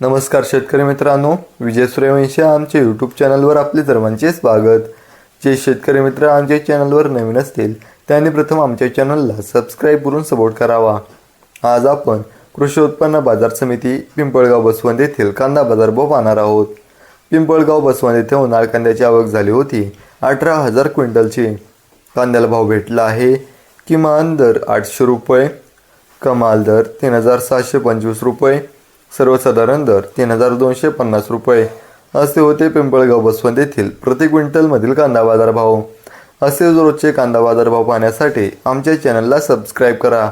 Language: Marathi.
नमस्कार शेतकरी मित्रांनो विजय सूर्यवंशी आमच्या यूट्यूब चॅनलवर आपले सर्वांचे स्वागत. जे शेतकरी मित्र आमच्या चॅनलवर नवीन असतील त्यांनी प्रथम आमच्या चॅनलला सबस्क्राईब करून सपोर्ट करावा. आज आपण कृषी उत्पन्न बाजार समिती पिंपळगाव बसवंत येथील कांदा बाजार भाव पाहणार आहोत. पिंपळगाव बसवंत येथे उन्हाळ कांद्याची आवक झाली होती अठरा हजार क्विंटलची. कांद्याला भाव भेटला आहे किमान दर आठशे रुपये कमाल दर तीन हजार सातशे पंचवीस रुपये सर्वसाधारण दर तीन हजार दोनशे पन्नास रुपये. असे होते पिंपळगाव बसवंत येथील प्रति क्विंटलमधील कांदा बाजार भाव असे रोजचे कांदा बाजार भाव पाहण्यासाठी आमच्या चॅनलला सबस्क्राईब करा.